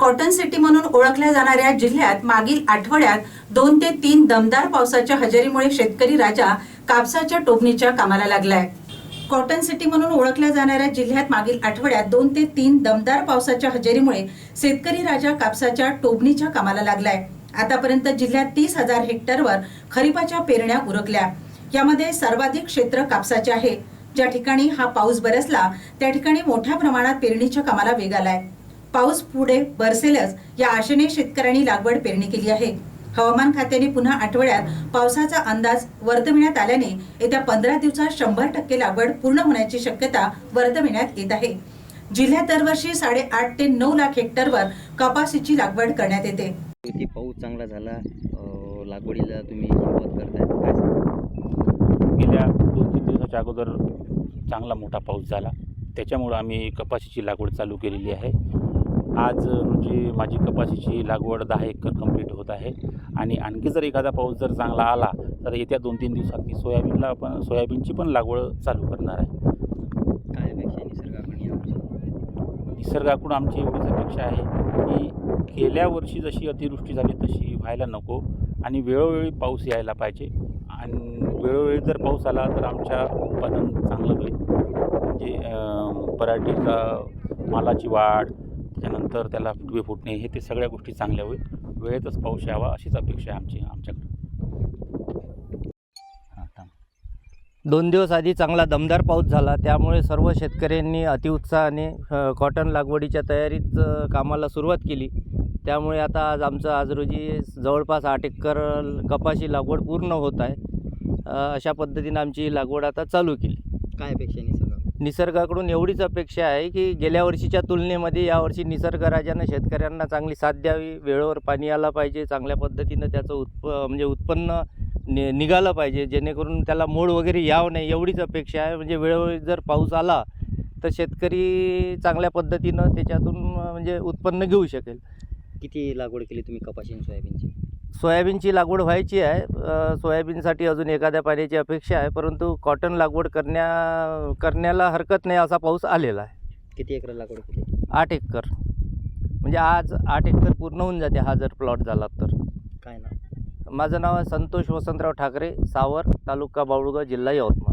Cotton city म्हणून ओळखल्या जाणाऱ्या जिल्ह्यात मागील आठवड्यात दोन ते तीन दमदार पावसाच्या हजेरीमुळे शेतकरी राजा कापसाच्या टोपणीच्या कामाला लागलाय. कॉटन सिटी म्हणून ओळखल्या जाणाऱ्या जिल्ह्यात मागील आठवड्यात दोन ते तीन दमदार पावसाच्या हजेरीमुळे शेतकरी राजा कापसाच्या टोबणीच्या कामाला लागलाय. आतापर्यंत जिल्ह्यात तीस हजार हेक्टरवर खरीपाच्या पेरण्या उरकल्या. यामध्ये सर्वाधिक क्षेत्र कापसाचे आहे. ज्या ठिकाणी हा पाऊस बरसला त्या ठिकाणी मोठ्या प्रमाणात पेरणीच्या कामाला वेग आलाय. पाऊस पुढे बरसेलच या आशेने शेतकऱ्यांनी लागवड पेरणी केली आहे. हवामान खात्याने पुन्हा आठवड्यात पावसाचा अंदाज वर्तविण्यात आल्याने येत्या पंधरा दिवसात शंभर टक्के लागवड पूर्ण होण्याची शक्यता वर्तविण्यात येत आहे. जिल्ह्यात दरवर्षी साडेआठ ते नऊ लाख हेक्टरवर कपासीची लागवड करण्यात येते. किती पाऊस चांगला झाला लागवडीला तुम्ही सुरुवात करताय? गेल्या दोन तीन दिवसाच्या अगोदर चांगला मोठा पाऊस झाला. त्याच्यामुळं आम्ही कपाशीची लागवड चालू केलेली आहे. आज रोजी माझी कपाशीची लागवड दहा एकर कंप्लीट होत आहे. आणि आणखी जर एखादा पाऊस जर चांगला आला तर येत्या दोन तीन दिवसात मी सोयाबीनला पण सोयाबीनची पण लागवड चालू करणार आहे. काय अपेक्षा निसर्गाकडून निसर्गाकडून आमची एवढीच अपेक्षा आहे की गेल्या वर्षी जशी अतिवृष्टी झाली तशी व्हायला नको आणि वेळोवेळी पाऊस यायला पाहिजे. आणि वेळोवेळी जर पाऊस आला तर आमच्या उत्पादन चांगलं होईल. म्हणजे पराठीचा मालाची वाढ त्याच्यानंतर त्याला फुटवे फुटणे हे ते सगळ्या गोष्टी चांगल्या होईल. वेळेतच पाऊस यावा अशीच अपेक्षा आहे आमची आमच्याकडे. हां दोन दिवस आधी चांगला दमदार पाऊस झाला त्यामुळे सर्व शेतकऱ्यांनी अतिउत्साहाने कॉटन लागवडीच्या तयारीत कामाला सुरुवात केली. त्यामुळे आता आज आमचं आज रोजी जवळपास आठ एकर कपाशी लागवड पूर्ण होत आहे. अशा पद्धतीनं आमची लागवड आता चालू केली. काय अपेक्षा आहे निसर्गाकडून एवढीच अपेक्षा आहे की गेल्या वर्षीच्या तुलनेमध्ये यावर्षी निसर्गराजानं शेतकऱ्यांना चांगली साथ द्यावी वेळेवर पाणी आलं पाहिजे चांगल्या पद्धतीनं त्याचं उत्प म्हणजे उत्पन्न नि निघालं पाहिजे जेणेकरून त्याला मोड वगैरे यावं नाही एवढीच अपेक्षा आहे. म्हणजे वेळोवेळी जर पाऊस आला तर शेतकरी चांगल्या पद्धतीनं त्याच्यातून म्हणजे उत्पन्न घेऊ शकेल. किती लागवड केली तुम्ही कपाशी सोयाबीनची? सोयाबीनची लागवड व्हायची आहे. सोयाबीनसाठी अजून एखाद्या पाण्याची अपेक्षा आहे परंतु कॉटन लागवड करण्या करण्याला हरकत नाही असा पाऊस आलेला आहे. किती एकर लागवड केली? आठ एकर. म्हणजे आज आठ एकर पूर्ण होऊन जाते हा जर प्लॉट झाला तर. काय ना माझं नाव आहे संतोष वसंतराव ठाकरे सावर तालुका बाळुगा जिल्हा यवतमाळ.